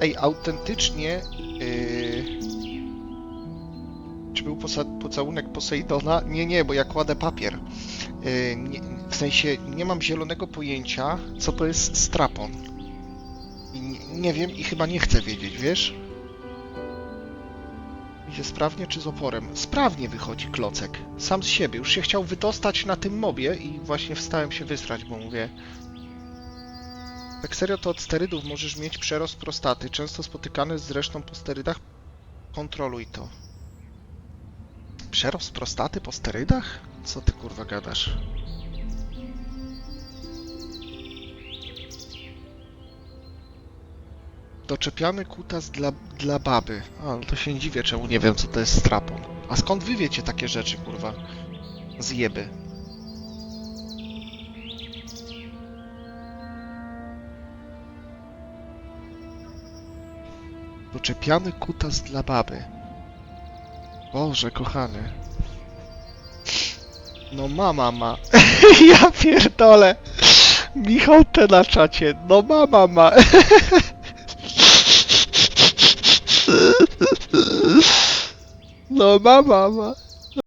Ej, autentycznie... Yy... Czy był pocałunek Poseidona? Nie, nie, bo ja kładę papier. Yy, nie, w sensie, nie mam zielonego pojęcia, co to jest strapon. I nie, nie wiem i chyba nie chcę wiedzieć, wiesz? Idzie sprawnie czy z oporem? Sprawnie wychodzi klocek. Sam z siebie. Już się chciał wydostać na tym mobie i właśnie wstałem się wysrać, bo mówię... Tak serio to od sterydów możesz mieć przerost prostaty, często spotykany zresztą po sterydach. Kontroluj to. Przerost prostaty po sterydach? Co ty kurwa gadasz? Doczepiany kutas dla, dla baby. A, no to się dziwię, czemu nie wiem, co to jest strapon. A skąd wy wiecie takie rzeczy, kurwa? Zjeby. Doczepiany kutas dla baby. Boże, kochany. No mama ma. ja pierdolę. Michał te na czacie. No mama ma. No mama ma.